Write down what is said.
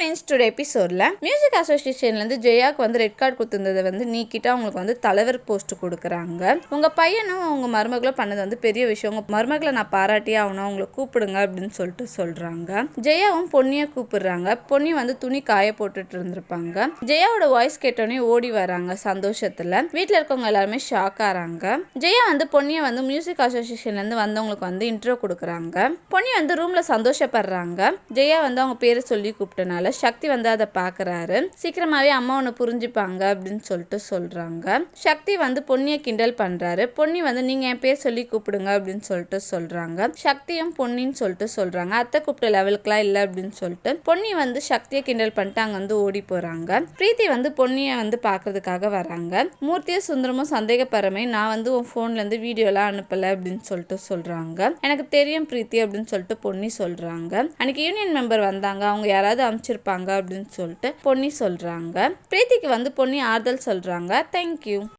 Friends today எபிசோடில் music அசோசியேஷன்லேருந்து ஜெயாக்கு வந்து ரெட் கார்டு கொடுத்துருந்ததை வந்து நீக்கிட்டு அவங்களுக்கு வந்து தலைவர் போஸ்ட் கொடுக்குறாங்க. உங்கள் பையனும் அவங்க மருமகளும் பண்ணது வந்து பெரிய விஷயம். உங்கள் மருமகளை நான் பாராட்டியே ஆகணும் அவங்கள கூப்பிடுங்க அப்படின்னு சொல்லிட்டு சொல்கிறாங்க ஜெயாவும் பொன்னியை கூப்பிடுறாங்க. பொன்னி வந்து துணி காய போட்டுட்டு இருந்திருப்பாங்க. ஜெயாவோட வாய்ஸ் கேட்டோடனே ஓடி வராங்க சந்தோஷத்தில். வீட்டில் இருக்கவங்க எல்லாருமே ஷாக் ஆகிறாங்க ஜெயா வந்து பொன்னியை வந்து மியூசிக் அசோசியேஷன்லேருந்து வந்தவங்களுக்கு வந்து இன்ட்ரோ கொடுக்குறாங்க. பொன்னி வந்து ரூமில் சந்தோஷப்படுறாங்க. ஜெயா வந்து அவங்க பேரை சொல்லி கூப்பிட்டனால சக்தி வந்து அதை பார்க்குறாரு சீக்கிரமாகவே அம்மா ஒன்று புரிஞ்சுப்பாங்க அப்படின்னு சொல்லிட்டு சொல்கிறாங்க சக்தி வந்து பொன்னியை கிண்டல் பண்ணுறாரு பொன்னி வந்து நீங்கள் என் பேர் சொல்லி கூப்பிடுங்க அப்படின்னு சொல்லிட்டு சொல்கிறாங்க சக்தியும் பொன்னின்னு சொல்லிட்டு சொல்கிறாங்க அத்தை கூப்பிட்ட லெவலுக்குலாம் இல்லை அப்படின்னு சொல்லிட்டு பொன்னி வந்து சக்தியை கிண்டல் பண்ணிட்டு அங்கே வந்து ஓடி போகிறாங்க பிரீத்தி வந்து பொன்னியை வந்து பார்க்கறதுக்காக வராங்க. மூர்த்தியும் சுந்தரமும் சந்தேகப்படுறமே நான் வந்து உன் ஃபோன்லேருந்து வீடியோலாம் அனுப்பலை அப்படின்னு சொல்லிட்டு சொல்கிறாங்க எனக்கு தெரியும் பிரீத்தி அப்படின்னு சொல்லிட்டு பொன்னி சொல்கிறாங்க அன்னைக்கு யூனியன் மெம்பர் வந்தாங்க. அவங்க யாராவது இருப்பாங்க அப்படின்னு சொல்லிட்டு பொன்னி சொல்கிறாங்க பிரீத்திக்கு வந்து பொன்னி ஆறுதல் சொல்கிறாங்க தேங்க்யூ